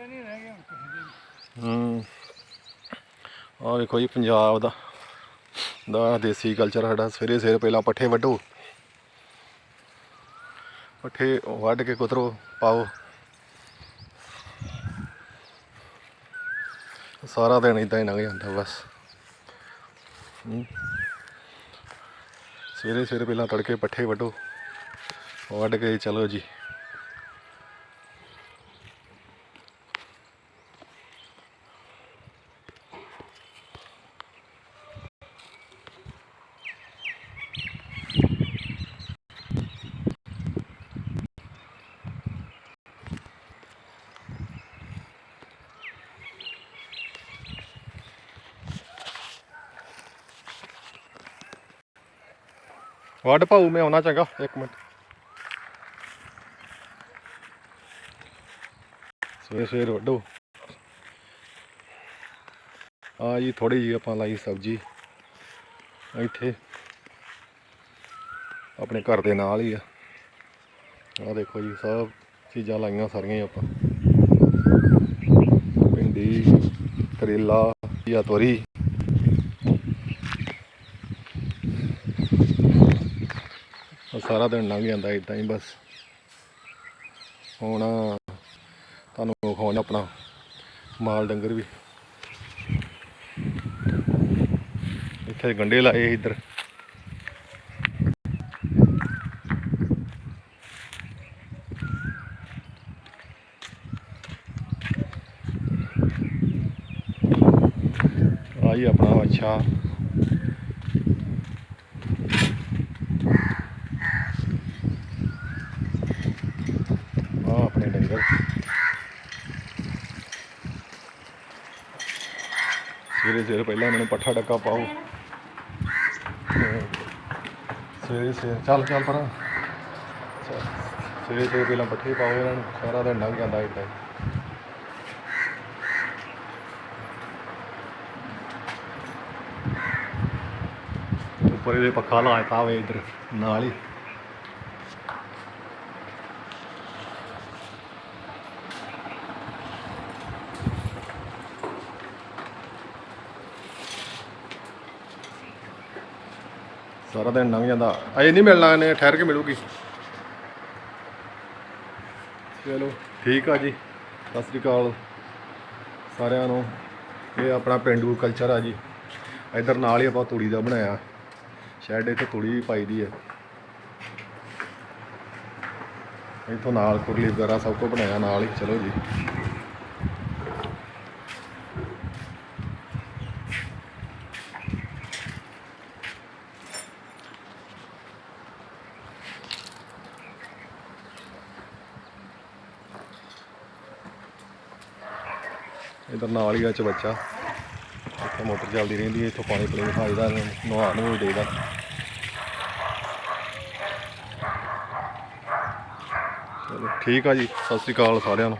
ਪੈਸੇ ਨਹੀਂ ਰਹਿ ਗਏ ਹੂੰ। ਆਹ ਵੇਖੋ ਜੀ, ਪੰਜਾਬ ਦਾ ਦਾ ਦੇਸੀ ਕਲਚਰ ਸਾਡਾ ਸਵੇਰੇ ਸਵੇਰੇ ਪਹਿਲਾਂ ਪੱਠੇ ਵੱਢੋ। ਪੱਠੇ ਵੱਢ ਕੇ ਕੁਤਰੋ ਪਾਓ। ਸਾਰਾ ਦਿਨ ਇਦਾਂ ਹੀ ਲੰਘ ਜਾਂਦਾ ਬਸ। ਸਵੇਰੇ ਸਵੇਰੇ ਪਹਿਲਾਂ ਤੜਕੇ ਪੱਠੇ ਵੱਢੋ। ਵੱਢ ਕੇ ਚਲੋ ਜੀ। ਵੱਡ ਪਾਉ ਮੈਂ ਆਉਣਾ ਚੰਗਾ, ਇੱਕ ਮਿੰਟ। ਸਵੇਰ ਸਵੇਰ ਵੱਢੋ। ਆ ਜੀ ਥੋੜੀ ਜਿਹੀ ਆਪਾਂ ਲਾਈ ਸਬਜ਼ੀ। ਇੱਥੇ ਆਪਣੇ ਘਰ ਦੇ ਨਾਲ ਹੀ ਆ। ਆ ਦੇਖੋ ਜੀ ਸਭ ਚੀਜ਼ਾਂ ਲਾਈਆਂ ਸਾਰੀਆਂ ਹੀ ਆਪਾਂ। ਭਿੰਡੀ ਕਰੇਲਾ ਜਾਂ ਤੋਰੀ। ਸਾਰਾ ਦਿਨ ਲੰਘ ਜਾਂਦਾ ਇਦਾਂ ਹੀ ਬਸ। ਹੁਣ ਤੁਹਾਨੂੰ ਵਿਖਾਉਣ ਆਪਣਾ ਮਾਲ ਡੰਗਰ ਵੀ। ਇੱਥੇ ਗੰਡੇ ਲਾਏ ਇੱਧਰ। ਆਈ ਆਪਣਾ ਅੱਛਾ ਆ ਆਪਣੇ ਸਵੇਰੇ ਸਵੇਰੇ ਪਹਿਲਾਂ ਇਹਨਾਂ ਨੂੰ ਪੱਠਾ ਡੱਕਾ ਪਾਓ। ਸਵੇਰੇ ਸਵੇਰੇ, ਚੱਲ ਚੱਲ ਪਰਾਂ। ਸਵੇਰੇ ਸਵੇਰੇ ਪਹਿਲਾਂ ਪੱਠੇ ਪਾਓ ਇਹਨਾਂ ਨੂੰ, ਸਾਰਾ ਦਿਨ ਲੰਘ ਜਾਂਦਾ ਇੱਦਾਂ ਉੱਪਰ ਇਹਦੇ ਪੱਖਾ ਲਾਇਆ ਵੇ ਇੱਧਰ, ਨਾਲ ਹੀ। ਸਾਰਾ ਦਿਨ ਲੰਘ ਜਾਂਦਾ। ਅਜੇ ਨਹੀਂ ਮਿਲਣਾ ਇਹਨੇ, ਠਹਿਰ ਕੇ ਮਿਲੂਗੀ। ਚਲੋ, ਠੀਕ ਆ ਜੀ। ਸਤਿ ਸ੍ਰੀ ਅਕਾਲ ਸਾਰਿਆਂ ਨੂੰ। ਇਹ ਆਪਣਾ ਪਿੰਡੂ ਕਲਚਰ ਆ ਜੀ। ਇਧਰ ਨਾਲ ਹੀ ਆਪਾਂ ਤੂੜੀ ਦਾ ਬਣਾਇਆ। ਸ਼ਾਇਦ ਇੱਥੇ ਤੂੜੀ ਵੀ ਪਾਈ ਦੀ ਹੈ ਇੱਥੋਂ ਨਾਲ ਕੁਰਲੀ ਵਗੈਰਾ ਸਭ ਕੁਝ ਬਣਾਇਆ ਨਾਲ ਹੀ। ਚਲੋ ਜੀ। ਇਧਰ ਨਾਲ ਹੀ ਆ ਚ ਬੱਚਾ। ਇੱਥੇ ਮੋਟਰ ਚੱਲਦੀ ਰਹਿੰਦੀ ਹੈ ਇੱਥੋਂ ਪਾਣੀ ਪਲੇ ਖਾਈਦਾ ਨਵਾ ਨੂੰ ਦੇਈਦਾ ਚਲੋ, ਠੀਕ ਆ ਜੀ, ਸਤਿ ਸ੍ਰੀ ਅਕਾਲ ਸਾਰਿਆਂ ਨੂੰ।